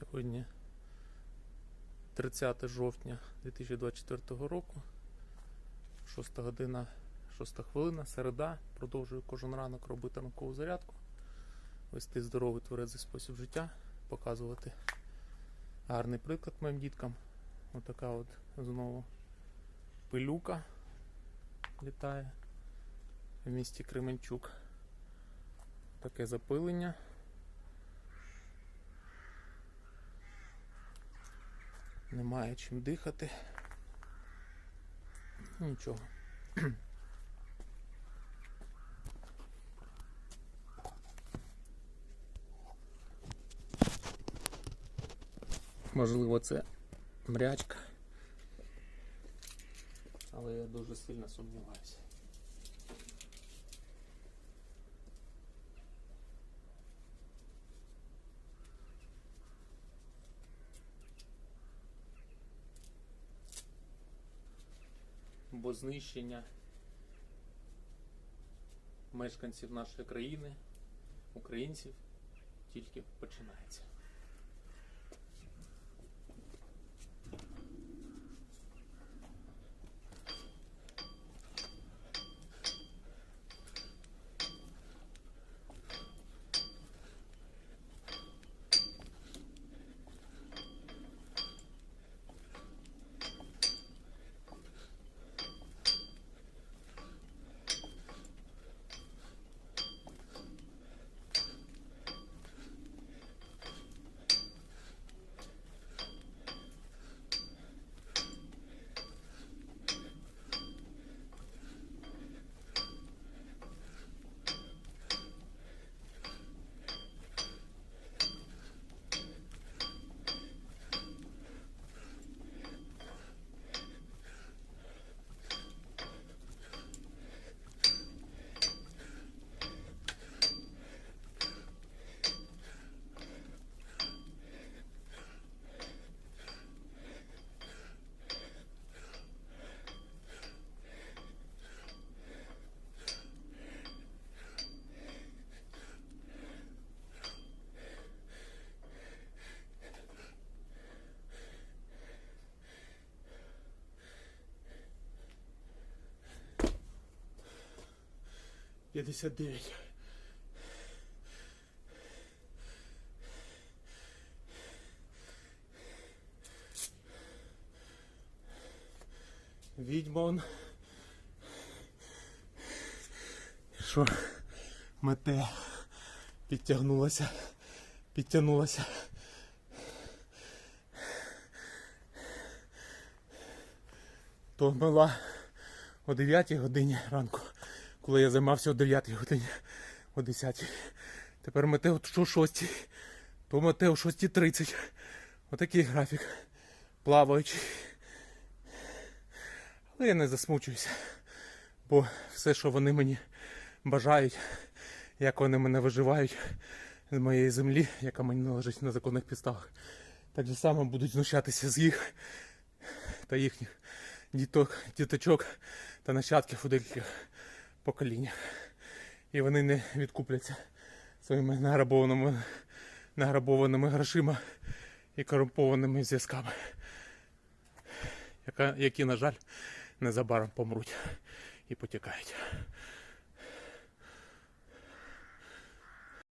Сьогодні 30 жовтня 2024 року, 6 година, 6 хвилина, середа. Продовжую кожен ранок робити ранкову зарядку, вести здоровий тверезий спосіб життя, показувати гарний приклад моїм діткам. Отака от знову пилюка літає в місті Кременчук. Таке запилення. Немає чим дихати. Нічого. Можливо, це мрячка. Але я дуже сильно сумніваюся. Бо знищення мешканців нашої країни, українців, тільки починається. П'ятдесят дев'ять. Відьмон. Що мете підтягнулася, підтягнулася. То мила о 9 годині ранку, коли я займався о 9 годині, о 10. Тепер мете о 6, то мете о 6.30. Отакий графік. Плаваючий. Але я не засмучуюся, бо все, що вони мені бажають, як вони мене виживають з моєї землі, яка мені належить на законних підставах, так же само будуть знущатися з їх та їхніх діток, діточок та нащадків у деяких поколіннях. І вони не відкупляться своїми награбованими, награбованими грошима і корумпованими зв'язками, які, на жаль, незабаром помруть і потікають.